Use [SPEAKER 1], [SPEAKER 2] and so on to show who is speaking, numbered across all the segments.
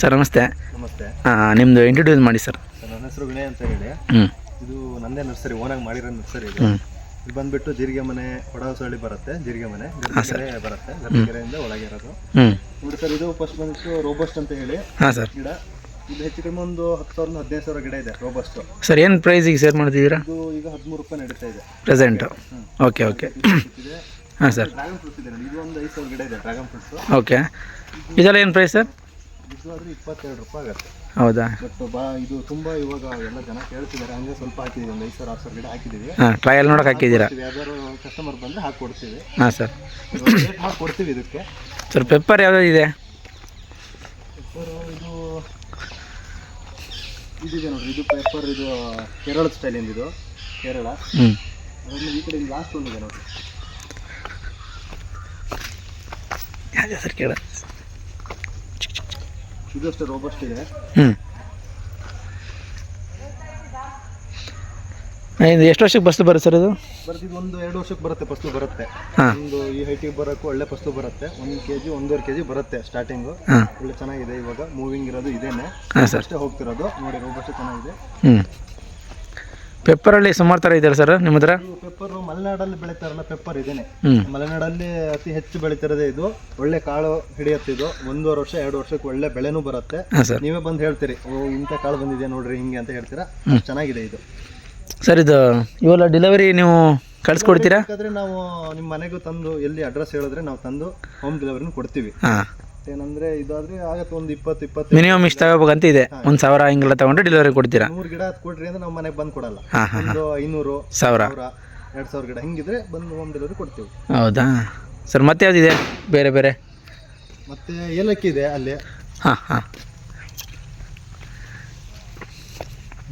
[SPEAKER 1] Sir ನಮಸ್ತೆ.
[SPEAKER 2] ನಮಸ್ತೆ.
[SPEAKER 1] ನಿಮ್ಮದು ಇಂಟ್ರೊಡ್ಯೂಸ್ ಮಾಡಿ ಸರ್.
[SPEAKER 2] ನನ್ನ ಹೆಸರು ವಿನಯ್ ಅಂತ ಹೇಳಿ.
[SPEAKER 1] ಹ್ಞೂ
[SPEAKER 2] ಇದು ನಂದೇ ನರ್ಸರಿ ಓನಾಗಿ ಮಾಡಿರೋ ನರ್ಸರಿ ಇದು. ಬಂದ್ಬಿಟ್ಟು ಜೀರಿಗೆ ಮನೆ ಹೊಡಹೊಸಳ್ಳಿ ಬರುತ್ತೆ ಜೀರಿಗೆ ಮನೆ ಬರುತ್ತೆ ಗರ್ಭಕೆರೆಯಿಂದ ಒಳಗೆ ಇರೋದು. ನೋಡಿ ಸರ್ ಇದು ಫಸ್ಟ್ ಬಂದ್ಬಿಟ್ಟು ರೋಬಸ್ಟ್ ಅಂತ ಹೇಳಿ.
[SPEAKER 1] ಹಾಂ ಸರ್.
[SPEAKER 2] ಗಿಡ. ಇದು ಹೆಚ್ಚು ಕಡಿಮೆ ಒಂದು ಹತ್ತು ಸಾವಿರದ ಹದಿನೈದು ಸಾವಿರ ಗಿಡ ಇದೆ ರೋಬಸ್ಟ್
[SPEAKER 1] ಸರ್ ಏನು ಪ್ರೈಸಿಗೆ ಸೇರ್ ಮಾಡ್ತಿದ್ದೀರಾ?
[SPEAKER 2] ಇದು ಈಗ ಹದಿಮೂರು ರೂಪಾಯಿ ನಡೀತಾ ಇದೆ.
[SPEAKER 1] ಪ್ರೆಸೆಂಟು ಓಕೆ ಓಕೆ ಹಾಂ ಸರ್.
[SPEAKER 2] ಡ್ರ್ಯಾಗನ್ ಫ್ರೂಟ್ಸ್ ಇದೆ. ಇದು ಒಂದು ಐದು ಸಾವಿರ ಗಿಡ ಇದೆ ಡ್ರ್ಯಾಗನ್ ಫ್ರೂಟ್ಸು
[SPEAKER 1] ಓಕೆ ಇದೆಲ್ಲ ಏನು ಪ್ರೈಸ್ ಸರ್?
[SPEAKER 2] ಇದು ಆದ್ರೆ ಇಪ್ಪತ್ತೆರಡು ರೂಪಾಯಿ ಆಗುತ್ತೆ.
[SPEAKER 1] ಹೌದಾ?
[SPEAKER 2] ಬಟ್ ಬಾ ಇದು ತುಂಬಾ ಇವಾಗ ಎಲ್ಲ ಜನ ಕೇಳ್ತಿದ್ದಾರೆ. ಹಂಗೆ ಸ್ವಲ್ಪ ಹಾಕಿದೀವಿ. ಒಂದು ಐದು ಸಾವಿರ ಆರು ಸಾವಿರ ಗಿಡ ಹಾಕಿದೀವಿ.
[SPEAKER 1] ಹಾಂ ಟ್ರಯಲ್ ನೋಡೋಕೆ ಹಾಕಿದ್ದೀರಾ?
[SPEAKER 2] ಯಾವ್ದಾದ್ರು ಕಸ್ಟಮರ್ ಬಂದ್ರೆ ಕೊಡ್ತೀವಿ
[SPEAKER 1] ಹಾಂ ಸರ್
[SPEAKER 2] ರೇಟ್ ಮಾಡಿ ಕೊಡ್ತೀವಿ ಇದಕ್ಕೆ.
[SPEAKER 1] ಸರ್ ಪೆಪ್ಪರ್ ಯಾವ್ದು ಇದೆ?
[SPEAKER 2] ಪೆಪ್ಪರು ಇದು ಇದಿದೆ ನೋಡ್ರಿ. ಇದು ಪೆಪ್ಪರ್ ಇದು ಕೇರಳದ ಸ್ಟೈಲಿಂದ ಇದು ಕೇರಳ
[SPEAKER 1] ಹ್ಞೂ
[SPEAKER 2] ಅದಾದ್ಮೇಲೆ ಈ ಕಡೆ ಲಾಸ್ಟ್ ಒಂದಿದೆ ನೋಡ್ರಿ.
[SPEAKER 1] ಯಾವ್ದು ಸರ್ ಕೇಳ?
[SPEAKER 2] ಇದು ಅಷ್ಟೇ ರೋಬಸ್ಟ್ ಇದೆ
[SPEAKER 1] ಹ್ಞೂ ಎಷ್ಟು ವರ್ಷಕ್ಕೆ ಫಸ್ಲು ಬರುತ್ತೆ ಸರ್ ಇದು?
[SPEAKER 2] ಬರುತ್ತೆ ಇದು ಒಂದು ಎರಡು ವರ್ಷಕ್ಕೆ ಬರುತ್ತೆ ಫಸ್ಲು ಬರುತ್ತೆ. ಒಂದು ಈ ಹೈಟಿಗೆ ಬರೋಕ್ಕೂ ಒಳ್ಳೆ ಫಸ್ಲು ಬರುತ್ತೆ. ಒಂದು ಕೆ ಜಿ ಒಂದೂವರೆ ಕೆ ಜಿ ಬರುತ್ತೆ ಸ್ಟಾರ್ಟಿಂಗು ಒಳ್ಳೆ ಚೆನ್ನಾಗಿದೆ ಇವಾಗ. ಮೂವಿಂಗ್ ಇರೋದು ಇದೇನೆ. ಅಷ್ಟೇ ಹೋಗ್ತಿರೋದು. ನೋಡಿ ರೋಬಸ್ಟ್ ಚೆನ್ನಾಗಿದೆ.
[SPEAKER 1] ಪೆಪ್ಪರಲ್ಲಿ ಸುಮಾರು ಥರ ಇದೆಯಲ್ಲ ಸರ್ ನಿಮ್ಮ ಹತ್ರ?
[SPEAKER 2] ಇದು ಪೆಪ್ಪರ್ ಮಲೆನಾಡಲ್ಲಿ ಬೆಳೀತಾರಲ್ಲ ಪೆಪ್ಪರ್ ಇದೇನೆ.
[SPEAKER 1] ಹ್ಞೂ
[SPEAKER 2] ಮಲೆನಾಡಲ್ಲಿ ಅತಿ ಹೆಚ್ಚು ಬೆಳೀತಿರೋದೇ ಇದು. ಒಳ್ಳೆ ಕಾಳು ಹಿಡಿಯುತ್ತೆ ಇದು. ಒಂದೂವರೆ ವರ್ಷ ಎರಡು ವರ್ಷಕ್ಕೆ ಒಳ್ಳೆ ಬೆಳೆನೂ ಬರುತ್ತೆ.
[SPEAKER 1] ಹಾಂ ಸರ್.
[SPEAKER 2] ನೀವೇ ಬಂದು ಹೇಳ್ತೀರಿ. ಓ ಇಂಥ ಕಾಳು ಬಂದಿದೆ ನೋಡ್ರಿ ಹಿಂಗೆ ಅಂತ ಹೇಳ್ತೀರಾ? ಚೆನ್ನಾಗಿದೆ ಇದು.
[SPEAKER 1] ಸರ್ ಇದು ಇವೆಲ್ಲ ಡೆಲಿವರಿ ನೀವು ಕಳಿಸ್ಕೊಡ್ತೀರಾ?
[SPEAKER 2] ಬೇಕಾದ್ರೆ ನಾವು ನಿಮ್ಮ ಮನೆಗೂ ತಂದು ಎಲ್ಲಿ ಅಡ್ರೆಸ್ ಹೇಳಿದ್ರೆ ನಾವು ತಂದು ಹೋಮ್ ಡೆಲಿವರಿನೂ ಕೊಡ್ತೀವಿ.
[SPEAKER 1] ಹಾಂ.
[SPEAKER 2] ಏನಂದ್ರೆ ಇದಾದ್ರೆ ಆಗತ್ತೆ ಒಂದು ಇಪ್ಪತ್ತು ಇಪ್ಪತ್ತು
[SPEAKER 1] ಮಿನಿಮಮ್ ಇಷ್ಟು ತಗೋಬೇಕಂತ ಇದೆ. ಒಂದು ಸಾವಿರ ಹಿಂಗೆಲ್ಲ ತಗೊಂಡು ಡೆಲಿವರಿ ಕೊಡ್ತೀರಾ?
[SPEAKER 2] ನೂರು ಗಿಡ ಹತ್ತು ಕೊಡ್ರಿ ಅಂದ್ರೆ ನಮ್ಮ ಮನೆಗೆ ಬಂದು ಕೊಡಲ್ಲ.
[SPEAKER 1] ಹಾಂ ಹಾಂ
[SPEAKER 2] ಒಂದು ಐನೂರು
[SPEAKER 1] ಸಾವಿರ.
[SPEAKER 2] ಸಾವಿರ ಎರಡು ಸಾವಿರ ಗಿಡ ಹಿಂಗಿದ್ರೆ ಬಂದು ಹೋಮ್ ಡೆಲಿವರಿ ಕೊಡ್ತೀವಿ.
[SPEAKER 1] ಹೌದಾ? ಸರ್ ಮತ್ತೆ ಯಾವುದಿದೆ ಬೇರೆ ಬೇರೆ?
[SPEAKER 2] ಮತ್ತೆ ಏಲಕ್ಕಿ ಇದೆ ಅಲ್ಲಿ.
[SPEAKER 1] ಹಾಂ ಹಾಂ.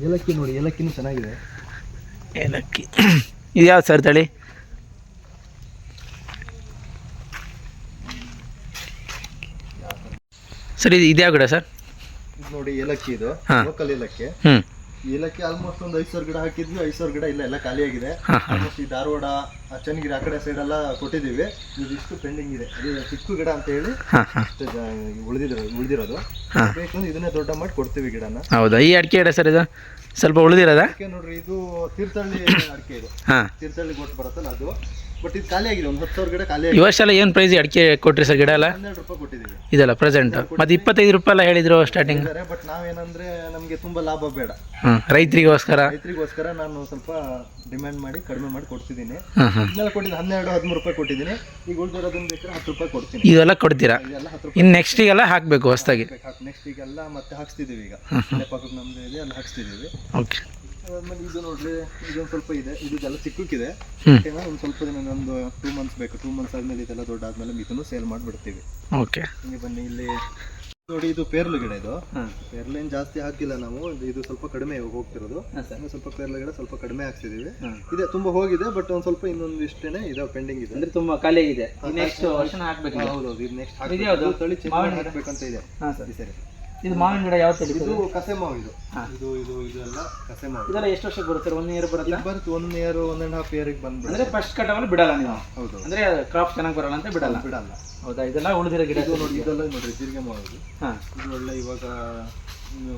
[SPEAKER 2] ಏಲಕ್ಕಿ ನೋಡಿ ಏಲಕ್ಕಿನೂ ಚೆನ್ನಾಗಿದೆ.
[SPEAKER 1] ಏಲಕ್ಕಿ. ಇದು ಯಾವ್ದು ಸರ್ ತಳಿ? ಸರ್ ಇದು ಇದ್ಯಾವ ಗಿಡ ಸರ್?
[SPEAKER 2] ಇದು ನೋಡಿ ಏಲಕ್ಕಿ ಇದು
[SPEAKER 1] ಹಾ.
[SPEAKER 2] ಲೋಕಲ್ ಏಲಕ್ಕಿ.
[SPEAKER 1] ಹ್ಞೂ
[SPEAKER 2] ಏಲಕ್ಕಿ ಆಲ್ಮೋಸ್ಟ್ ಒಂದು ಐದು ಸಾವಿರ ಗಿಡ ಹಾಕಿದ್ವಿ ಐದು ಸಾವಿರ ಗಿಡ ಇಲ್ಲ ಎಲ್ಲ ಖಾಲಿಯಾಗಿದೆ
[SPEAKER 1] ಹಾಂ ಹಾಂ.
[SPEAKER 2] ಆಲ್ಮೋಸ್ಟ್ ಈ ಧಾರವಾಡ ಆ ಚನ್ನಗಿರಿ ಆ ಕಡೆ ಸೈಡ್ ಎಲ್ಲ ಕೊಟ್ಟಿದ್ದೀವಿ. ಇದಿಷ್ಟು ಪೆಂಡಿಂಗ್ ಇದೆ. ಅದು ಚಿಕ್ಕ ಗಿಡ ಅಂತ ಹೇಳಿ
[SPEAKER 1] ಹಾಂ ಹಾಂ.
[SPEAKER 2] ಉಳಿದಿರೋ ಉಳಿದಿರೋದು.
[SPEAKER 1] ಹಾಂ.
[SPEAKER 2] ಬೇಕಂದ್ರೆ ಇದನ್ನೇ ದೊಡ್ಡ ಮಾಡಿ ಕೊಡ್ತೀವಿ ಗಿಡನ.
[SPEAKER 1] ಹೌದಾ? ಈ ಅಡಿಕೆ ಗಿಡ ಸರ್ ಇದು? ಸ್ವಲ್ಪ ಉಳಿದಿರೋದಾ?
[SPEAKER 2] ಅದಕ್ಕೆ ನೋಡ್ರಿ ಇದು ತೀರ್ಥಹಳ್ಳಿ ಅಡಿಕೆ ಇದು.
[SPEAKER 1] ಹಾಂ.
[SPEAKER 2] ತೀರ್ಥಹಳ್ಳಿ ಗೊತ್ತು ಬರುತ್ತಲ್ಲ ಅದು. ಬಟ್ ಇದು ಖಾಲಿ ಆಗಿದೆ ಒಂದು ಹತ್ತು ಸಾವಿರ ಗಿಡ ಖಾಲಿ
[SPEAKER 1] ಈ ವರ್ಷ ಎಲ್ಲ ಏನು ಪ್ರೈಸ್ ಅಡಿಕೆ ಕೊಟ್ರಿ ಸರ್ ಗಿಡ ಎಲ್ಲ?
[SPEAKER 2] ಹನ್ನೆರಡು ರೂಪಾಯಿ ಕೊಟ್ಟಿದ್ದೀವಿ.
[SPEAKER 1] ಇದಲ್ಲ ಪ್ರೆಸೆಂಟ್ ಮತ್ತೆ ಇಪ್ಪತ್ತೈದು ರೂಪಾಯಿ ಎಲ್ಲ ಹೇಳಿದ್ರು ಸ್ಟಾರ್ಟಿಂಗ್
[SPEAKER 2] ಬಟ್ ನಾವೇನಂದ್ರೆ ನಮಗೆ ತುಂಬಾ ಲಾಭ ಬೇಡ.
[SPEAKER 1] ರೈತರಿಗೋಸ್ಕರ.
[SPEAKER 2] ರೈತರಿಗೋಸ್ಕರ ನಾನು ಸ್ವಲ್ಪ ಡಿಮ್ಯಾಂಡ್ ಮಾಡಿ ಕಡಿಮೆ ಮಾಡಿ ಕೊಡ್ತಿದ್ದೀನಿ.
[SPEAKER 1] ಹಾಂ ಹಾಂ
[SPEAKER 2] ಇದನ್ನೆಲ್ಲ ಕೊಟ್ಟಿದ್ದು ಹನ್ನೆರಡು ಹದಿಮೂರು ರೂಪಾಯಿ ಕೊಟ್ಟಿದ್ದೀನಿ. ಈಗ ಉಳಿದಿರೋದನ್ನ ಬೇಕಾದ್ರೆ ಹತ್ತು ರೂಪಾಯಿ ಕೊಡ್ತೀನಿ.
[SPEAKER 1] ಇದೆಲ್ಲ ಕೊಡ್ತೀರಾ?
[SPEAKER 2] ಇದೆಲ್ಲ ಹತ್ತು ರೂಪಾಯಿ
[SPEAKER 1] ಇನ್ನು ನೆಕ್ಸ್ಟಿಗೆಲ್ಲ ಹಾಕಬೇಕು ಹೊಸದಾಗಿ.
[SPEAKER 2] ಹಾಕಿ ನೆಕ್ಸ್ಟ್ ಈಗೆಲ್ಲ ಮತ್ತೆ ಹಾಕ್ಸ್ತಿದ್ದೀವಿ ಈಗ. ಇಲ್ಲೇ ಪಕ್ಕಕ್ಕೆ ನಮ್ದು ಇದೆ ಅಲ್ಲಿ ಹಾಕ್ಸ್ತಿದ್ದೀವಿ.
[SPEAKER 1] ಓಕೆ
[SPEAKER 2] ಅದಾದ್ಮೇಲೆ ಇದು ನೋಡ್ರಿ ಇದೊಂದು ಸ್ವಲ್ಪ ಇದೆ. ಇದೆಲ್ಲ ಚಿಕ್ಕಕ್ಕಿದೆ.
[SPEAKER 1] ಏನೋ
[SPEAKER 2] ಒಂದು ಸ್ವಲ್ಪ ದಿನ ಒಂದು ಟೂ ಮಂತ್ಸ್ ಬೇಕು. ಟೂ ಮಂತ್ಸ್ ಆದ್ಮೇಲೆ ಇದೆಲ್ಲ ದೊಡ್ಡ ಆದ್ಮೇಲೆ ಇದನ್ನು ಸೇಲ್ ಮಾಡಿಬಿಡ್ತೀವಿ.
[SPEAKER 1] ಓಕೆ
[SPEAKER 2] ಹಿಂಗೆ ಬನ್ನಿ ಇಲ್ಲಿ ನೋಡಿ ಇದು ಪೇರ್ಲು ಗಿಡ ಇದು. ಪೇರ್ಲೇನ್ ಜಾಸ್ತಿ ಹಾಕಿಲ್ಲ ನಾವು. ಇದು- ಸ್ವಲ್ಪ ಕಡಿಮೆ ಹೋಗ್ತಿರೋದು. ಸ್ವಲ್ಪ ಪೇರ್ಲು ಗಿಡ ಸ್ವಲ್ಪ ಕಡಿಮೆ ಹಾಕ್ಸಿದೀವಿ. ಇದೆ ತುಂಬಾ ಹೋಗಿದೆ ಬಟ್ ಒಂದ್ ಸ್ವಲ್ಪ ಇನ್ನೊಂದು ಇಷ್ಟೇನೆ ಇದೆ ಪೆಂಡಿಂಗ್ ಇದೆ.
[SPEAKER 1] ಅಂದ್ರೆ ತುಂಬಾ ಖಾಲಿ ಇದೆ ನೆಕ್ಸ್ಟ್ ವರ್ಷನ ಹಾಕ್ಬೇಕು
[SPEAKER 2] ಹೌದೌದು ಇದು ನೆಕ್ಸ್ಟ್? ತಳಿ ಚೆಕ್? ಹಾಕ್ಬೇಕಂತ ಇದೆ.
[SPEAKER 1] ಹಾಂ ಸರಿ.
[SPEAKER 2] ಸರಿ.
[SPEAKER 1] ಇದು ಮಾವಿನ ಗಿಡ ಯಾವ ತಳಿ
[SPEAKER 2] ಇದು ಕಸೆ ಮಾವು ಇದು. ಇದು ಇದು ಇದೆಲ್ಲ ಕಸೆ ಮಾವು.
[SPEAKER 1] ಇದೆಲ್ಲ ಎಷ್ಟು ವರ್ಷ ಬರುತ್ತೆ? ಒನ್ ಇಯರ್ ಬರುತ್ತೆ?
[SPEAKER 2] ಬರುತ್ತೆ one year one and half ಇಯರ್ಗೆ ಬಂದು
[SPEAKER 1] ಅಂದರೆ ಫಸ್ಟ್ ಕಟಾವಲ್ಲಿ ಬಿಡಲ್ಲ ನೀವು?
[SPEAKER 2] ಹೌದು
[SPEAKER 1] ಅಂದರೆ ಕ್ರಾಪ್ ಚೆನ್ನಾಗಿ ಬರಲ್ಲ ಅಂತ ಬಿಡಲ್ಲ?
[SPEAKER 2] ಬಿಡಲ್ಲ.
[SPEAKER 1] ಹೌದಾ? ಇದೆಲ್ಲ ಉಳಿದಿರೋ ಗಿಡ
[SPEAKER 2] ಇದು ನೋಡಿ ಇದೆಲ್ಲ ನೋಡಿ ಜೀರಿಗೆ ಮಾವು ಇದು.
[SPEAKER 1] ಹಾಂ.
[SPEAKER 2] ಇದು ಒಳ್ಳೆ ಇವಾಗ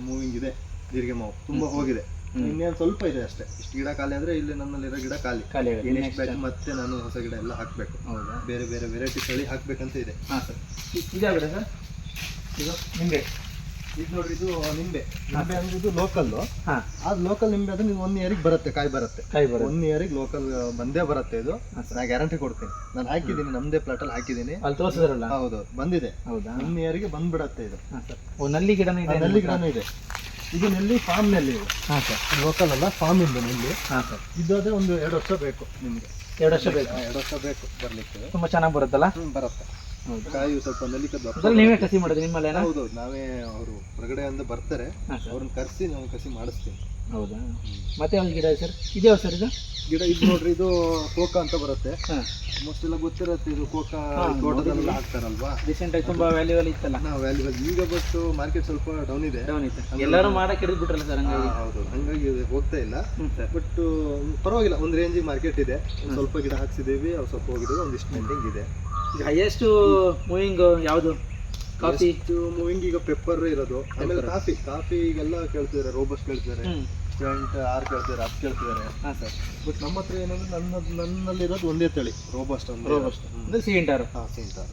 [SPEAKER 2] ಮೂವಿಂಗ್ ಇದೆ ಜೀರಿಗೆ ಮಾವು. ತುಂಬಾ ಹೋಗಿದೆ. ಇನ್ನೇನು ಸ್ವಲ್ಪ ಇದೆ ಅಷ್ಟೇ. ಇಷ್ಟು ಗಿಡ ಖಾಲಿ ಅಂದ್ರೆ ಇಲ್ಲಿ ನನ್ನಲ್ಲಿರೋ ಗಿಡ ಖಾಲಿ.
[SPEAKER 1] ಖಾಲಿ
[SPEAKER 2] ನೆಕ್ಸ್ಟ್ ಬ್ಯಾಚ್ ಮತ್ತೆ ನಾನು ಹೊಸ ಗಿಡ ಎಲ್ಲ ಹಾಕ್ಬೇಕು.
[SPEAKER 1] ಹೌದಾ?
[SPEAKER 2] ಬೇರೆ ಬೇರೆ ವೆರೈಟಿ ತಳಿ ಹಾಕ್ಬೇಕಂತ ಇದೆ.
[SPEAKER 1] ಹಾಂ ಸರ್. ಇದೇ ಗಿಡ ಸರ್? ಇದು ನಿಂಬೆ
[SPEAKER 2] ಇದು ನೋಡ್ರಿ ಇದು ನಿಂಬೆ. ನಿಂಬೆ ಅಂದ್ರೆ ಇದು ಲೋಕಲ್
[SPEAKER 1] ಹಾ.
[SPEAKER 2] ಅದು ಲೋಕಲ್ ನಿಂಬೆ ಅಂದ್ರೆ ನೀವು ಒನ್ ಇಯರಿಗೆ ಬರುತ್ತೆ ಕಾಯಿ ಬರುತ್ತೆ.
[SPEAKER 1] ಕಾಯಿ ಬರುತ್ತೆ.
[SPEAKER 2] ಒನ್ ಇಯರಿಗೆ ಲೋಕಲ್ ಬಂದೇ ಬರುತ್ತೆ ಇದು. ನಾ ಗ್ಯಾರಂಟಿ ಕೊಡ್ತೀನಿ. ನಾನು ಹಾಕಿದ್ದೀನಿ ಪ್ಲಾಟ್ ಅಲ್ಲಿ ಹಾಕಿದ್ದೀನಿ.
[SPEAKER 1] ಅಲ್ಲಿ ತೋರಿಸಿದ್ರಲ್ಲ?
[SPEAKER 2] ಹೌದು ಬಂದಿದೆ.
[SPEAKER 1] ಹೌದಾ?
[SPEAKER 2] ಒನ್ ಇಯರಿಗೆ ಬಂದ್ಬಿಡತ್ತೆ ಇದು.
[SPEAKER 1] ಓ ನಲ್ಲಿ ಗಿಡನೂ ಇದೆ
[SPEAKER 2] ನಲ್ಲಿ ಗಿಡನೂ ಇದೆ. ಇದು ನೆಲ್ಲಿ ಫಾರ್ಮ್ ನೆಲ್ಲಿ ಇದೆ.
[SPEAKER 1] ಹಾಂ ಸರ್.
[SPEAKER 2] ಲೋಕಲ್ ಅಲ್ಲ ಫಾರ್ಮ್ ಇಂದ ನೆಲ್ಲಿ.
[SPEAKER 1] ಹಾಂ ಸರ್.
[SPEAKER 2] ಇದಾದ್ರೆ ಒಂದು ಎರಡು ವರ್ಷ ಬೇಕು ನಿಮಗೆ.
[SPEAKER 1] ಎರಡು ವರ್ಷ ಬೇಕು?
[SPEAKER 2] ಎರಡು ವರ್ಷ ಬೇಕು ಬರ್ಲಿಕ್ಕೆ.
[SPEAKER 1] ತುಂಬ ಚೆನ್ನಾಗಿ ಬರುತ್ತಲ್ಲ?
[SPEAKER 2] ಬರುತ್ತೆ. ಕಾಯಿ ಸ್ವಲ್ಪ
[SPEAKER 1] ಅದ್ರಲ್ಲಿ ನೀವೇ ಕಸಿ ಮಾಡೋದು ನಿಮ್ಮಲ್ಲೇ
[SPEAKER 2] ಹೌದು ನಾವೇ ಅವರು ಹೊರಗಡೆಯಿಂದ ಬರ್ತಾರೆ
[SPEAKER 1] ಹಾಂ
[SPEAKER 2] ಅವ್ರನ್ನ ಕರೆಸಿ ನಾವು ಕಸಿ ಮಾಡಿಸ್ತೀವಿ.
[SPEAKER 1] ಹೌದಾ? ಮತ್ತೆ ಒಂದು ಗಿಡ ಸರ್. ಇದೆಯಾ ಸರ್ ಇದು?
[SPEAKER 2] ಗಿಡ ಇದು ನೋಡ್ರಿ ಇದು ಕೋಕ ಅಂತ ಬರುತ್ತೆ.
[SPEAKER 1] ಹಾಂ.
[SPEAKER 2] ಮೋಸ್ಟ್ ಎಲ್ಲ ಗೊತ್ತಿರುತ್ತೆ ಇದು ಕೋಕ ತೋಟದಲ್ಲೆಲ್ಲ ಹಾಕ್ತಾರಲ್ವಾ?
[SPEAKER 1] ರೀಸೆಂಟ್ ಆಗಿ ತುಂಬಾ ವ್ಯಾಲ್ಯೂಬಲ್ ಇತ್ತಲ್ಲ.
[SPEAKER 2] ನಾವು ವ್ಯಾಲ್ಯೂಬಲ್ ಈಗ ಬಟ್ ಮಾರ್ಕೆಟ್ ಸ್ವಲ್ಪ ಡೌನ್ ಇದೆ.
[SPEAKER 1] ಡೌನ್ ಇದೆ. ಎಲ್ಲರೂ ಮಾಡಕ್ಕೆ ಹಿಡಿದು ಬಿಟ್ರಲ್ಲ ಸರ್ ಹಂಗಾಗಿ.
[SPEAKER 2] ಹೌದು. ಹಂಗಾಗಿ ಹೋಗ್ತಾ ಇಲ್ಲ. ಬಟ್ ಪರವಾಗಿಲ್ಲ. ಒಂದು ರೇಂಜಿಗೆ ಮಾರ್ಕೆಟ್ ಇದೆ. ಸ್ವಲ್ಪ ಗಿಡ ಹಾಕ್ಸಿದ್ದೀವಿ ಅವು ಸ್ವಲ್ಪ ಹೋಗಿದ್ದೀವಿ ಒಂದಿಷ್ಟು ಮೆಂಡಿಂಗ್ ಇದೆ.
[SPEAKER 1] ಈಗ ಹೈಯೆಸ್ಟ್ ಮೂವಿಂಗ್ ಯಾವುದು? ಕಾಫಿ
[SPEAKER 2] ಮೂವಿಂಗ್ ಈಗ ಪೆಪ್ಪರ್ ಇರೋದು. ಆಮೇಲೆ ಕಾಫಿ ಕಾಫಿ ಈಗೆಲ್ಲ ಕೇಳ್ತಿದ್ದಾರೆ ರೋಬಸ್ಟ್ ಕೇಳ್ತಿದ್ದಾರೆ. ಜಾಯಿಂಟ್ ಆರ್ ಕೇಳ್ತಿದ್ದಾರೆ ಅದು ಕೇಳ್ತಿದ್ದಾರೆ.
[SPEAKER 1] ಹಾಂ ಸರ್
[SPEAKER 2] ಬಟ್ ನಮ್ಮ ಹತ್ರ ಏನಂದ್ರೆ ನನ್ನ ನನ್ನಲ್ಲಿರೋದು ಒಂದೇ ತಳಿ ರೋಬಸ್ಟ್ ಅಂದ್ರೆ.
[SPEAKER 1] ರೋಬಸ್ಟ್ ಅಂದರೆ ಸಿಂಟಾರ್
[SPEAKER 2] ಹಾಂ ಸಿಂಟಾರ್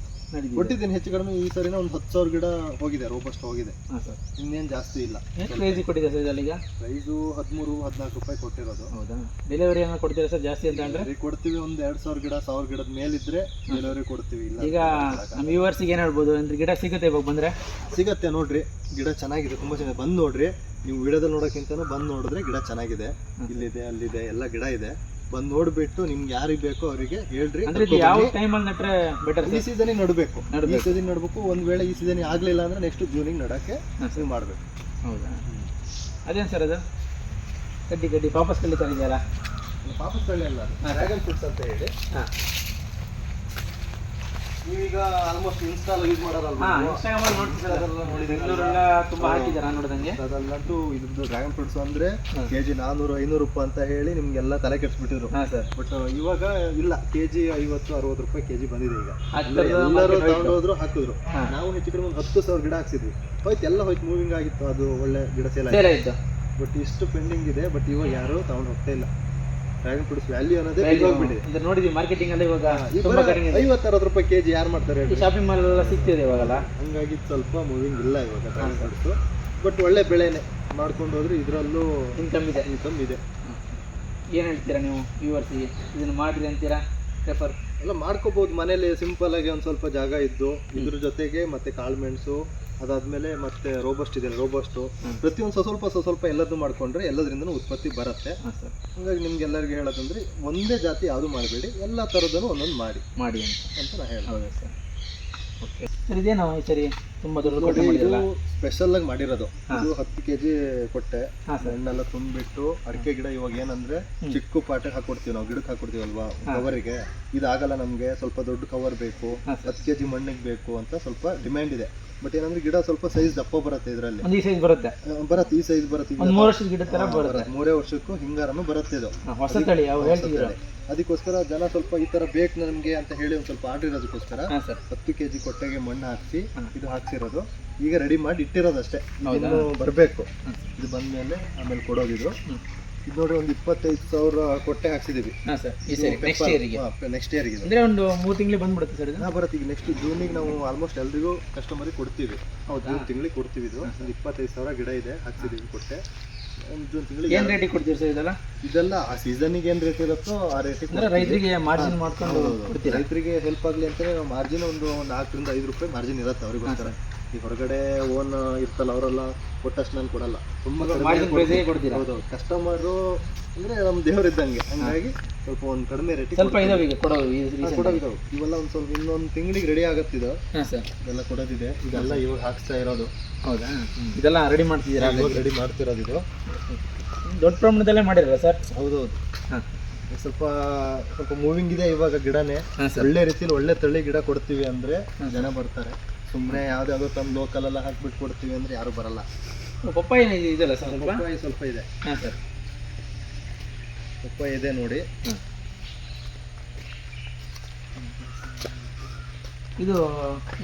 [SPEAKER 2] ಕೊಟ್ಟಿದ್ದೀನಿ ಹೆಚ್ಚು ಕಡಿಮೆ ಈ ಸರಿನ ಒಂದು ಹತ್ತು ಸಾವಿರ ಗಿಡ ಹೋಗಿದೆ ರೋಬಸ್ಟ್ ಹೋಗಿದೆ.
[SPEAKER 1] ಹಾಂ ಸರ್.
[SPEAKER 2] ಇನ್ನೇನು ಜಾಸ್ತಿ ಇಲ್ಲ.
[SPEAKER 1] ಎಷ್ಟು ಪ್ರೈಸ್ ಕೊಟ್ಟಿದೆ ಸರ್ ಇದಲ್ಲೀಗ
[SPEAKER 2] ಪ್ರೈಸು ಹದಿಮೂರು ಹದಿನಾಲ್ಕು ರೂಪಾಯಿ ಕೊಟ್ಟಿರೋದು.
[SPEAKER 1] ಹೌದಾ? ಡೆಲಿವರಿ ಏನೋ ಕೊಡ್ತೀರಾ ಸರ್ ಜಾಸ್ತಿ ಅಂತ ಅಂದರೆ?
[SPEAKER 2] ಕೊಡ್ತೀವಿ ಒಂದು ಎರಡು ಸಾವಿರ ಗಿಡ ಸಾವಿರ ಗಿಡದ ಮೇಲಿದ್ರೆ ಡೆಲಿವರಿ ಕೊಡ್ತೀವಿ ಇಲ್ಲ
[SPEAKER 1] ಈಗ ನಮ್ಮ ವ್ಯೂವರ್ಸಿಗೆ ಏನು ಹೇಳ್ಬೋದು? ಅಂದ್ರೆ ಗಿಡ ಸಿಗುತ್ತೆ ಇವಾಗ ಬಂದ್ರೆ?
[SPEAKER 2] ಸಿಗತ್ತೆ ನೋಡ್ರಿ ಗಿಡ ಚೆನ್ನಾಗಿದೆ ತುಂಬಾ ಚೆನ್ನಾಗಿ ಬಂದು ನೋಡ್ರಿ ನೀವು ವಿಡಿಯೋದಲ್ಲಿ ನೋಡೋಕ್ಕಿಂತ ಬಂದು ನೋಡಿದ್ರೆ ಗಿಡ ಚೆನ್ನಾಗಿದೆ. ಇಲ್ಲಿದೆ ಅಲ್ಲಿದೆ ಎಲ್ಲ ಗಿಡ ಇದೆ. ಬಂದು ನೋಡ್ಬಿಟ್ಟು ನಿಮ್ಗೆ ಯಾರಿಗೆ ಬೇಕೋ ಅವರಿಗೆ ಹೇಳ್ರಿ.
[SPEAKER 1] ಅಂದ್ರೆ ಇದು ಯಾವ ಟೈಮಲ್ಲಿ ನಟ್ರೆ ಬೆಟರ್
[SPEAKER 2] ಈ ಸೀಸನ್ ನೋಡ್ಬೇಕು. ಈ ಸೀಸನ್ ನೋಡ್ಬೇಕು. ಒಂದ್ ವೇಳೆ ಈ ಸೀಸನ್ ಆಗ್ಲಿಲ್ಲ ಅಂದ್ರೆ ನೆಕ್ಸ್ಟ್ ಜೂನಿಗೆ ನಡಕ್ಕೆ ನೀವು ಮಾಡ್ಬೇಕು.
[SPEAKER 1] ಹೌದಾ? ಅದೇನ್ ಸರ್ ಅದು? ಕಡ್ಡಿ ಕಡ್ಡಿ ಪಾಪಸ್ ಕಡ್ಡಿ ಥರ ಇದೆಯಲ್ಲ
[SPEAKER 2] ಪಾಪಸ್ ಕಳ್ಳಿ ಅಲ್ಲ ಡ್ರ್ಯಾಗನ್ ಫ್ರೂಟ್ಸ್ ಅಂತ ಹೇಳಿ.
[SPEAKER 1] ಹಾಂ.
[SPEAKER 2] ನೀವೀಗ ಆಲ್ಮೋಸ್ಟ್ ಇನ್ಸ್ಟಾಲ್ ಯೂಸ್ ಮಾಡಾರಲ್ವಾ?
[SPEAKER 1] ಹಾಂ
[SPEAKER 2] ನೀವು?
[SPEAKER 1] ಇನ್ಸ್ಟಾಗ್ರಾಮಲ್ಲಿ ನೋಡ್ತೀನಿ ಸರ್ ಅದೆಲ್ಲ ನೋಡಿ ಬೆಂಗಳೂರೆಲ್ಲ ತುಂಬ ಹಾಕಿದ್ದಾರೆ ನೋಡ್ದಂಗೆ.
[SPEAKER 2] ಅದಲ್ಲಂತೂ ಇದ್ರದ್ದು ಡ್ರ್ಯಾಗನ್ ಫ್ರೂಟ್ಸ್ ಅಂದ್ರೆ
[SPEAKER 1] ಹ್ಮ್.
[SPEAKER 2] ಕೆಜಿ ನಾನ್ನೂರು ಐನೂರು ರೂಪಾಯಿ ಅಂತ ಹೇಳಿ ನಿಮ್ಗೆಲ್ಲ ತಲೆ ಕೆಡಿಸ್ಬಿಟ್ಟಿದ್ರು.
[SPEAKER 1] ಹಾಂ ಸರ್.
[SPEAKER 2] ಬಟ್ ಇವಾಗ ಇಲ್ಲ. ಕೆಜಿ ಐವತ್ತು ಅರವತ್ತು ರೂಪಾಯಿ ಕೆಜಿ ಬಂದಿದೆ ಈಗ. ಎಲ್ಲರೂ. ತಗೊಂಡೋದ್ರು ಹಾಕಿದ್ರು. ನಾವು ಹೆಚ್ಚು ಕಡಿಮೆ ಒಂದು ಹತ್ತು ಸಾವಿರ ಗಿಡ ಹಾಕ್ಸಿದ್ವಿ. ಹೋಯ್ತು ಎಲ್ಲ ಹೋಯ್ತು. ಮೂವಿಂಗ್ ಆಗಿತ್ತು. ಅದು ಒಳ್ಳೆ ಗಿಡ ಸೇಲ್ ಆಯ್ತು.
[SPEAKER 1] ಸೇಲ್ ಆಯಿತು.
[SPEAKER 2] ಬಟ್ ಇಷ್ಟು ಪೆಂಡಿಂಗ್ ಇದೆ. ಬಟ್ ಇವಾಗ ಯಾರು ತಗೊಂಡು ಹೋಗ್ತಾ ಇಲ್ಲ. ಡ್ರ್ಯಾಗನ್ ಫ್ರೂಟ್ಸ್ ವ್ಯಾಲ್ಯೂ ಅನ್ನೋದೇ
[SPEAKER 1] ಇದು ನೋಡಿದ್ವಿ ಮಾರ್ಕೆಟಿಂಗ್ ಅಲ್ಲಿ ಇವಾಗ ತುಂಬ ಕಡಿಮೆ ಇದೆ.
[SPEAKER 2] ಐವತ್ತು ಅರವತ್ತು ರೂಪಾಯಿ ಕೆಜಿ ಯಾರು ಮಾಡ್ತಾರೆ
[SPEAKER 1] ಈ ಶಾಪಿಂಗ್ ಮಾಲ್ ಎಲ್ಲ ಸಿಗ್ತಿದೆ ಇವಾಗಲ್ಲ.
[SPEAKER 2] ಹಂಗಾಗಿ ಸ್ವಲ್ಪ ಮೂವಿಂಗ್ ಇಲ್ಲ ಇವಾಗ ಡ್ರ್ಯಾಗನ್ ಫ್ರೂಟ್ಸು ಬಟ್ ಒಳ್ಳೆ ಬೆಳೆನೆ. ಮಾಡ್ಕೊಂಡು ಹೋದ್ರೆ ಇದರಲ್ಲೂ
[SPEAKER 1] ಇನ್ಕಮ್ ಇದೆ.
[SPEAKER 2] ಇನ್ಕಮ್ ಇದೆ.
[SPEAKER 1] ಏನು ಹೇಳ್ತೀರಾ ನೀವು ವ್ಯೂವರ್ಸಿಗೆ ಇದನ್ನು ಮಾಡಿರಿ ಅಂತೀರಾ? ಪ್ರೆಫರ್
[SPEAKER 2] ಎಲ್ಲ ಮಾಡ್ಕೋಬಹುದು ಮನೇಲಿ ಸಿಂಪಲ್ ಆಗಿ ಒಂದು ಸ್ವಲ್ಪ ಜಾಗ ಇದ್ದು ಇದ್ರ ಜೊತೆಗೆ ಮತ್ತೆ ಕಾಳುಮೆಣಸು ಅದಾದ್ಮೇಲೆ ಮತ್ತೆ ರೋಬಸ್ಟ್ ಇದೆ ರೋಬಸ್ಟು. ಪ್ರತಿಯೊಂದು ಸ್ವಲ್ಪ ಸ್ವಲ್ಪ ಸ್ವಲ್ಪ ಸ್ವಲ್ಪ ಎಲ್ಲದನ್ನು ಮಾಡ್ಕೊಂಡ್ರೆ ಎಲ್ಲದರಿಂದನೂ ಉತ್ಪತ್ತಿ ಬರುತ್ತೆ. ಹಂಗಾಗಿ ನಿಮ್ಗೆ ಎಲ್ಲರಿಗೂ ಹೇಳೋದಂದ್ರೆ ಒಂದೇ ಜಾತಿ ಯಾವುದು ಮಾಡಬೇಡಿ ಎಲ್ಲ ಥರದನ್ನು ಒಂದೊಂದು ಮಾಡಿ
[SPEAKER 1] ಮಾಡಿ ಅಂತ.
[SPEAKER 2] ಅಂತ ನಾ
[SPEAKER 1] ಹೇಳ್ತೇನೆ ಸರ್? ಓಕೆ. ಸರ್ ಇದೇನು ಈ ಸರಿ ತುಂಬ ದೊಡ್ಡ
[SPEAKER 2] ಇದು ಸ್ಪೆಷಲ್ ಆಗಿ ಮಾಡಿರೋದು. ಇದು ಹತ್ತು ಕೆಜಿ ಕೊಟ್ಟೆ.
[SPEAKER 1] ಹಾಂ ಸರ್.
[SPEAKER 2] ಮಣ್ಣೆಲ್ಲ ತುಂಬಿಟ್ಟು ಅಡಿಕೆ ಗಿಡ ಇವಾಗ ಏನಂದ್ರೆ ಚಿಕ್ಕು ಪಾಟಕ್ಕೆ ಹಾಕೊಡ್ತೀವಿ ನಾವು ಗಿಡಕ್ಕೆ ಹಾಕೊಡ್ತೀವಲ್ವಾ. ಕವರಿಗೆ. ಇದಾಗಲ್ಲ ನಮಗೆ ಸ್ವಲ್ಪ ದೊಡ್ಡ ಕವರ್ ಬೇಕು ಹತ್ತು ಕೆಜಿ ಮಣ್ಣಿಗೆ ಬೇಕು ಅಂತ ಸ್ವಲ್ಪ ಡಿಮ್ಯಾಂಡ್ ಇದೆ. ಬಟ್ ಏನಂದ್ರೆ ಗಿಡ ಸ್ವಲ್ಪ ಸೈಜ್ ದಪ್ಪ ಬರುತ್ತೆ ಇದರಲ್ಲಿ.
[SPEAKER 1] ಒಂದು ಈ ಸೈಜ್ ಬರುತ್ತೆ.
[SPEAKER 2] ಬರುತ್ತೆ ಈ ಸೈಜ್ ಬರುತ್ತೆ
[SPEAKER 1] ಒಂದು ಮೂರು ವರ್ಷದ ಗಿಡ
[SPEAKER 2] ತರ
[SPEAKER 1] ಬರುತ್ತೆ.
[SPEAKER 2] ಮೂರೇ ವರ್ಷಕ್ಕೂ ಹಿಂಗಾರನು ಬರುತ್ತೆ ಇದು.
[SPEAKER 1] ಹೊಸ ತಳಿ
[SPEAKER 2] ಅದಕ್ಕೋಸ್ಕರ ಜನ ಸ್ವಲ್ಪ ಈ ತರ ಬೇಕು ನಮ್ಗೆ ಅಂತ ಹೇಳಿ ಒಂದ್ ಸ್ವಲ್ಪ ಆರ್ಡರ್ ಇರೋದಕ್ಕೋಸ್ಕರ ಹತ್ತು ಕೆಜಿ ಕೊಟ್ಟೆಗೆ ಮಣ್ಣು ಹಾಕಿಸಿ ಇದು ಹಾಕ್ಸಿರೋದು. ಈಗ ರೆಡಿ ಮಾಡಿ ಇಟ್ಟಿರೋದಷ್ಟೇ.
[SPEAKER 1] ಅಷ್ಟೇ
[SPEAKER 2] ಇನ್ನು ಬರಬೇಕು. ಇದು ಬಂದ್ಮೇಲೆ ಆಮೇಲೆ ಕೊಡೋದಿದು
[SPEAKER 1] ಹ್ಞೂ
[SPEAKER 2] ಇದು ನೋಡಿ ಒಂದು ಇಪ್ಪತ್ತೈದು ಸಾವಿರ ಕೊಟ್ಟೆ ಹಾಕ್ಸಿದೀವಿ.
[SPEAKER 1] ಹಾಂ ಸರ್ ಈ ಸರಿ ನೆಕ್ಸ್ಟ್ ಇಯರಿಗೆ
[SPEAKER 2] ನೆಕ್ಸ್ಟ್ ಇಯರ್ಗೆ
[SPEAKER 1] ಅಂದರೆ ಒಂದು ಮೂರು ತಿಂಗಳಿಗೆ ಬಂದ್ಬಿಡುತ್ತೆ ಸರ್ ಇದು?
[SPEAKER 2] ನಾ ಬರುತ್ತೆ. ಈಗ ನೆಕ್ಸ್ಟ್ ಜೂನಿಗೆ ನಾವು ಆಲ್ಮೋಸ್ಟ್ ಎಲ್ರಿಗೂ ಕಸ್ಟಮರಿಗೆ ಕೊಡ್ತೀವಿ.
[SPEAKER 1] ಹೌದು
[SPEAKER 2] ಜೂನ್ ತಿಂಗಳಿಗೆ ಕೊಡ್ತೀವಿ ಇದು. ಒಂದು ಇಪ್ಪತ್ತೈದು ಸಾವಿರ ಗಿಡ ಇದೆ ಹಾಕ್ಸಿದೀವಿ ಕೊಟ್ಟೆ. ಒಂದು ಜೂನ್ ತಿಂಗಳಿಗೆ
[SPEAKER 1] ಏನು ರೇಟಿಗೆ ಕೊಡ್ತೀರಿ ಸರ್ ಇದೆಲ್ಲ?
[SPEAKER 2] ಇದೆಲ್ಲ ಆ ಸೀಸನ್ಗೆ ಏನು ರೇಟ್ ಇರುತ್ತೋ ಆ ರೇಟಿಗೆ
[SPEAKER 1] ಅಂದರೆ ರೈತರಿಗೆ ಮಾರ್ಜಿನ್ ಮಾಡ್ಕೊಂಡು
[SPEAKER 2] ರೈತರಿಗೆ ಹೆಲ್ಪ್ ಆಗಲಿ ಅಂತಲೇ ನಾವು ಮಾರ್ಜಿನ್ ಒಂದು ನಾಲ್ಕರಿಂದ ಐದು ರೂಪಾಯಿ ಮಾರ್ಜಿನ್ ಇರುತ್ತೆ ಅವರಿಗೋಸ್ಕರ. ಈ ಹೊರಗಡೆ ಓನ್ ಇರ್ತಲ್ಲ ಅವರೆಲ್ಲ ಕೊಟ್ಟಷ್ಟು ನಾನು ಕೊಡಲ್ಲ. ತುಂಬಾ
[SPEAKER 1] ಹೌದು ಕೊಡ್ತೀರಾ?
[SPEAKER 2] ಹೌದು ಕಸ್ಟಮರ್ ಅಂದ್ರೆ ನಮ್ಮ ದೇವರಿದ್ದಂಗೆ. ಹಂಗಾಗಿ ಸ್ವಲ್ಪ ಒಂದು ಕಡಿಮೆ ರೇಟಿಗೆ
[SPEAKER 1] ಸ್ವಲ್ಪ ಇದಾವೆ ಈಗ ಕೊಡೋದು ಈ recent ಆಗಿ.
[SPEAKER 2] ಕೊಡೋದಿದ್ದಾವೆ ಇವೆಲ್ಲ ಒಂದು ಸ್ವಲ್ಪ ಇನ್ನೊಂದು ತಿಂಗಳಿಗೆ ರೆಡಿ ಆಗತ್ತಿದೆ ಇದೆಲ್ಲ ಕೊಡೋದಿದೆ. ಇದೆಲ್ಲ ಇವಾಗ ಹಾಕ್ಸ್ತಾ ಇರೋದು.
[SPEAKER 1] ಹೌದಾ? ಇದೆಲ್ಲ ರೆಡಿ ಮಾಡ್ತಿದ್ದೀರಾ?
[SPEAKER 2] ಇವಾಗ ರೆಡಿ ಮಾಡ್ತಿರೋದು ಇದು.
[SPEAKER 1] ದೊಡ್ಡ ಪ್ರಮಾಣದಲ್ಲೇ ಮಾಡಿರಲ್ಲ ಸರ್?
[SPEAKER 2] ಹೌದು
[SPEAKER 1] ಹಾಂ.
[SPEAKER 2] ಸ್ವಲ್ಪ ಸ್ವಲ್ಪ ಮೂವಿಂಗ್ ಇದೆ ಇವಾಗ ಗಿಡನೇ. ಒಳ್ಳೆ ರೀತಿಯಲ್ಲಿ ಒಳ್ಳೆ ತಳಿ ಗಿಡ ಕೊಡ್ತೀವಿ ಅಂದ್ರೆ ಜನ ಬರ್ತಾರೆ. ಸುಮ್ಮನೆ ಯಾವ್ದಾದ್ರು ತಂದು ಲೋಕಲ್ ಎಲ್ಲ ಹಾಕ್ಬಿಟ್ಟು ಕೊಡ್ತೀವಿ ಅಂದ್ರೆ ಯಾರು ಬರಲ್ಲ.
[SPEAKER 1] ಪಪ್ಪಾಯ ಇದೆಲ್ಲ ಸರ್?
[SPEAKER 2] ಪಪ್ಪಾಯಿ ಸ್ವಲ್ಪ ಇದೆ.
[SPEAKER 1] ಹಾಂ ಸರ್.
[SPEAKER 2] ಪಪ್ಪಾಯಿ ಇದೆ ನೋಡಿ.
[SPEAKER 1] ಇದು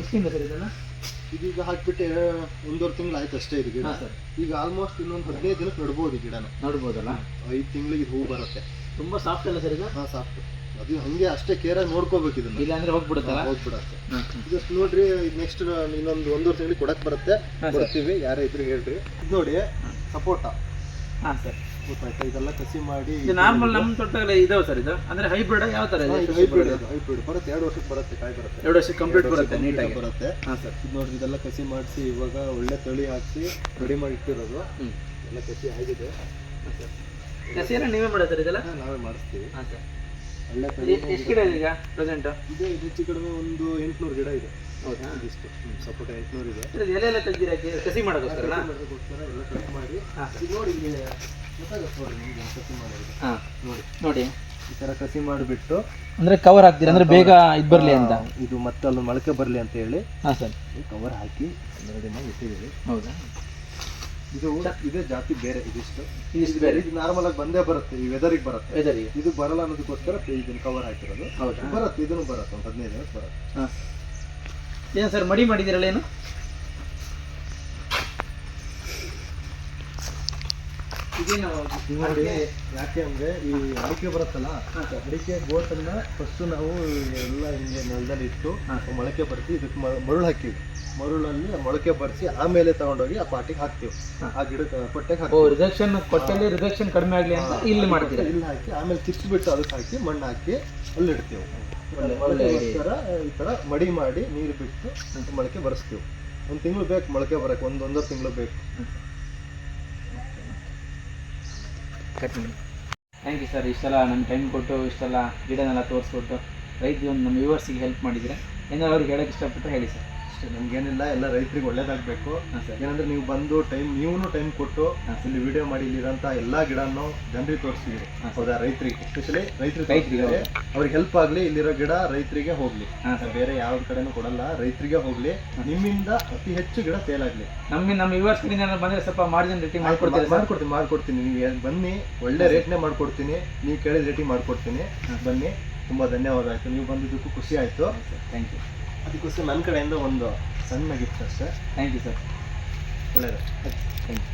[SPEAKER 1] ಎಷ್ಟಿಂದ ಸರ್ ಇದೆಲ್ಲ?
[SPEAKER 2] ಇದೀಗ ಹಾಕ್ಬಿಟ್ಟು ಒಂದೂವರೆ ತಿಂಗಳು ಆಯ್ತು ಅಷ್ಟೇ ಇದು ಗಿಡ.
[SPEAKER 1] ಸರ್.
[SPEAKER 2] ಈಗ ಆಲ್ಮೋಸ್ಟ್ ಇನ್ನೊಂದು ಹದಿನೈದು ದಿನಕ್ಕೆ ನಡ್ಬೋದು ಗಿಡನ.
[SPEAKER 1] ನಡ್ಬೋದಲ್ಲ?
[SPEAKER 2] ಐದು ತಿಂಗಳಿಗೆ ಹೂ ಬರುತ್ತೆ.
[SPEAKER 1] ತುಂಬ ಸಾಫ್ಟ್ ಅಲ್ಲ ಸರ್ ಇದು?
[SPEAKER 2] ಹಾ ಸಾಕು ಅದು ಹಂಗೆ ಅಷ್ಟೇ ಕೇರಾಗಿ ನೋಡ್ಕೋಬೇಕು ಇದನ್ನ.
[SPEAKER 1] ಇಲ್ಲ ಅಂದ್ರೆ ಹೋಗ್ಬಿಡುತ್ತಲ್ಲ
[SPEAKER 2] ಹೋಗ್ಬಿಡತ್ತೆ. ಜಸ್ಟ್ ನೋಡ್ರಿ ನೆಕ್ಸ್ಟ್ ಇನ್ನೊಂದು ಒಂದೂವರೆ ತಿಂಗಳಿಗೆ ಕೊಡಕ್ ಬರುತ್ತೆ. ಕೊಡ್ತೀವಿ. ಯಾರೇ ಇದ್ರು ಹೇಳ್ರಿ. ಇದು ನೋಡಿ ಸಪೋಟ.
[SPEAKER 1] ಹಾಂ ಸರ್.
[SPEAKER 2] ಗೊತ್ತಾಯ್ತಾ? ಇದೆಲ್ಲ ಕಸಿ ಮಾಡಿ
[SPEAKER 1] ನಾರ್ಮಲ್ ನಮ್ಮ ತೋಟದಲ್ಲಿ ಇದಾವೆ ಸರ್ ಇದು. ಅಂದ್ರೆ ಹೈಬ್ರಿಡ್ ಯಾವ
[SPEAKER 2] ತರ
[SPEAKER 1] ಇದೆ?
[SPEAKER 2] ಹೈಬ್ರಿಡ್ ಹೈಬ್ರಿಡ್ ಬರುತ್ತೆ ಎರಡು ವರ್ಷಕ್ಕೆ ಬರುತ್ತೆ ಕಾಯಿ ಬರುತ್ತೆ.
[SPEAKER 1] ಎರಡು ವರ್ಷಕ್ಕೆ ಕಂಪ್ಲೀಟ್ ಬರುತ್ತೆ ನೀಟಾಗಿ
[SPEAKER 2] ಬರುತ್ತೆ.
[SPEAKER 1] ಹಾಂ ಸರ್.
[SPEAKER 2] ಇದು ನೋಡಿ ಇದೆಲ್ಲ ಕಸಿ ಮಾಡಿಸಿ ಇವಾಗ ಒಳ್ಳೆ ತಳಿ ಹಾಕಿ ರೆಡಿ ಮಾಡಿ ಇಟ್ಟಿರೋದು. ಎಲ್ಲ ಕಸಿ ಆಗಿದೆ.
[SPEAKER 1] ಕಸಿಯೆಲ್ಲ ನೀವೇ ಮಾಡೋದು ಸರ್ ಇದೆಲ್ಲ?
[SPEAKER 2] ನಾವೇ ಮಾಡಿಸ್ತೀವಿ.
[SPEAKER 1] ಹಾಂ ಸರ್. ಎಷ್ಟು ಗಿಡ ಇದೆ ಈಗ ಪ್ರೆಸೆಂಟ್?
[SPEAKER 2] ಇದೆ ಹೆಚ್ಚು ಕಡಿಮೆ ಒಂದು ಎಂಟ್ನೂರು ಗಿಡ ಇದೆ.
[SPEAKER 1] ಹೌದಾ?
[SPEAKER 2] ಸಪೋಟ ಎಂಟ್ನೂರು ಇದೆ.
[SPEAKER 1] ಎಲೆ ಎಲ್ಲ ತೆಗ್ದಿರಾ ಕಸಿ ಮಾಡೋಕ್ಕೋಸ್ಕರ
[SPEAKER 2] ಮಾಡೋದಕ್ಕೋಸ್ಕರ ಎಲ್ಲ ಕಟ್ ಮಾಡಿ. ನೋಡಿ ಇಲ್ಲಿ ಗೊತ್ತಾಗುತ್ತೆ ನೋಡಿ ನಿಮಗೆ ಕಸಿ ಮಾಡೋದು.
[SPEAKER 1] ಹಾಂ.
[SPEAKER 2] ನೋಡಿ.
[SPEAKER 1] ನೋಡಿ.
[SPEAKER 2] ಈ ಥರ ಕಸಿ ಮಾಡಿಬಿಟ್ಟು
[SPEAKER 1] ಅಂದ್ರೆ ಕವರ್ ಹಾಕ್ತೀರಾ ಅಂದ್ರೆ ಬೇಗ ಇದು ಬರಲಿ ಅಂತ?
[SPEAKER 2] ಇದು ಮತ್ತೆ ಅಲ್ಲಿ ಮೊಳಕೆ ಬರಲಿ ಅಂತ ಹೇಳಿ
[SPEAKER 1] ಹಾಂ ಸರ್.
[SPEAKER 2] ಕವರ್ ಹಾಕಿ ರೆಡಿ ಮಾಡಿ ಇಟ್ಟಿದ್ದೀವಿ.
[SPEAKER 1] ಹೌದಾ?
[SPEAKER 2] ಇದು ಇದೇ ಜಾತಿ ಬೇರೆ ಇದಿಷ್ಟು.
[SPEAKER 1] ಇದಿಷ್ಟು ಬೇರೆ.
[SPEAKER 2] ಇದು ನಾರ್ಮಲ್ ಆಗಿ ಬಂದೇ ಬರುತ್ತೆ ಈ ವೆದರಿಗೆ ಬರುತ್ತೆ.
[SPEAKER 1] ವೆದರಿಗೆ
[SPEAKER 2] ಇದು ಬರಲ್ಲ ಅನ್ನೋದಕ್ಕೋಸ್ಕರ ಇದನ್ನ ಕವರ್ ಹಾಕಿರೋದು.
[SPEAKER 1] ಹೌದು?
[SPEAKER 2] ಬರುತ್ತೆ ಇದನ್ನು ಬರುತ್ತೆ ಒಂದು ಹದಿನೈದು ದಿನ ಬರುತ್ತೆ.
[SPEAKER 1] ಹಾಂ. ಏನು ಸರ್ ಮಡಿ ಮಾಡಿದಿರಲ್ಲ ಏನು?
[SPEAKER 2] ನೋಡಿ ಯಾಕೆ ಅಂದ್ರೆ ಈ ಅಡಿಕೆ ಬರುತ್ತಲ್ಲ ಅಡಿಕೆ ಬೋಟನ್ನ ಫಸ್ಟ್ ನಾವು ಎಲ್ಲ ಹಿಂಗೆ ನೆಲದಲ್ಲಿ ಇಟ್ಟು. ಮೊಳಕೆ ಬರ್ಸಿ ಇದಕ್ಕೆ ಮರುಳು ಹಾಕ್ತೀವಿ. ಮರಳಲ್ಲಿ ಮೊಳಕೆ ಬರ್ಸಿ ಆಮೇಲೆ ತಗೊಂಡೋಗಿ ಆ ಪಾಟಿಗೆ ಹಾಕ್ತಿವಿ. ಆ ಗಿಡಕ್ಕೆ ಪಟ್ಟೆಗೆ ಹಾಕ್ತೀವಿ.
[SPEAKER 1] ರಿಜೆಕ್ಷನ್ ಕಡಿಮೆ ಆಗಲಿ ಅಂತ ಇಲ್ಲಿ ಮಾಡ್ತೀವಿ
[SPEAKER 2] ಇಲ್ಲಿ ಹಾಕಿ ಆಮೇಲೆ ಕಿಚ್ಚಿಬಿಟ್ಟು ಅದಕ್ಕೆ ಹಾಕಿ ಮಣ್ಣು ಹಾಕಿ ಅಲ್ಲಿ ಇಡ್ತೀವಿ ಮೊಳಕೆಗೋಸ್ಕರ ಈ ಥರ ಮಡಿ ಮಾಡಿ ನೀರು ಬಿಟ್ಟು ಮೊಳಕೆ ಬರೆಸ್ತೀವಿ. ಒಂದು ತಿಂಗಳು ಬೇಕು ಮೊಳಕೆ ಬರಕ್ಕೆ ಒಂದು ಒಂದೂವರೆ ತಿಂಗಳು ಬೇಕು.
[SPEAKER 1] ಥ್ಯಾಂಕ್ ಯು ಸರ್ ಇಷ್ಟೆಲ್ಲ ನಮ್ಮ ಟೈಮ್ ಕೊಟ್ಟು, ಇಷ್ಟೆಲ್ಲ ಗಿಡನೆಲ್ಲ ತೋರಿಸ್ಕೊಟ್ಟು ರೈತರು ನಮ್ಮ ವ್ಯೂವರ್ಸಿಗೆ ಹೆಲ್ಪ್ ಮಾಡಿದರೆ, ಏನಾದ್ರು ಅವ್ರಿಗೆ ಹೇಳೋಕ್ಕೆ ಇಷ್ಟಪಟ್ಟರೆ ಹೇಳಿ ಸರ್
[SPEAKER 2] ಅಷ್ಟೇ ನಮ್ಗೇನಿಲ್ಲ ಎಲ್ಲ ರೈತರಿಗೆ ಒಳ್ಳೇದಾಗಬೇಕು. ಏನಂದ್ರೆ ನೀವು ಬಂದು ಟೈಮ್ ನೀವು ಟೈಮ್ ಕೊಟ್ಟು. ಇಲ್ಲಿ ವಿಡಿಯೋ ಮಾಡಿ ಇಲ್ಲಿರೋಂಥ ಎಲ್ಲ ಗಿಡನೂ ಜನರಿಗೆ ತೋರಿಸ್ತೀವಿ.
[SPEAKER 1] ಹಾಂ.
[SPEAKER 2] ಹೌದಾ ರೈತರಿಗೆ? ಎಸ್ಪೆಷಲಿ ರೈತರಿಗೆ
[SPEAKER 1] ರೈತ್ರಿಗೆ
[SPEAKER 2] ಅವ್ರಿಗೆ ಹೆಲ್ಪ್ ಆಗಲಿ ಇಲ್ಲಿರೋ ಗಿಡ ರೈತರಿಗೆ ಹೋಗ್ಲಿ. ಬೇರೆ ಯಾವ ಕಡೆನೂ ಕೊಡಲ್ಲ ರೈತರಿಗೆ ಹೋಗ್ಲಿ. ನಿಮ್ಮಿಂದ ಅತಿ ಹೆಚ್ಚು ಗಿಡ ಸೇಲ್ ಆಗಲಿ.
[SPEAKER 1] ನಮ್ಮ ನಮ್ಮ ವ್ಯೂವರ್ಸ್ ಬಂದ್ರೆ ಬಂದರೆ ಸ್ವಲ್ಪ ಮಾರ್ಜಿನ್ ರೇಟಿಂಗ್ ಮಾಡ್ಕೊಡ್ತೀನಿ
[SPEAKER 2] ಮಾಡ್ಕೊಡ್ತೀನಿ ಮಾಡ್ಕೊಡ್ತೀನಿ. ನೀವು ಬನ್ನಿ ಒಳ್ಳೆ ರೇಟ್ನೇ ಮಾಡ್ಕೊಡ್ತೀನಿ. ನೀವು ಕೇಳಿದ ರೇಟಿಂಗ್ ಮಾಡ್ಕೊಡ್ತೀನಿ. ಬನ್ನಿ ತುಂಬಾ ಧನ್ಯವಾದ ಆಯ್ತು ನೀವು ಬಂದಿದ್ದಕ್ಕೂ ಖುಷಿ ಆಯ್ತು.
[SPEAKER 1] ಥ್ಯಾಂಕ್ ಯು
[SPEAKER 2] ಅದಕ್ಕೋಸ್ಕರ ನನ್ನ ಕಡೆಯಿಂದ ಒಂದು ಸಣ್ಣ ಗಿಫ್ಟ್ ಅಷ್ಟೇ.
[SPEAKER 1] ಥ್ಯಾಂಕ್ ಯು ಸರ್
[SPEAKER 2] ಒಳ್ಳೇದು.
[SPEAKER 1] Thank you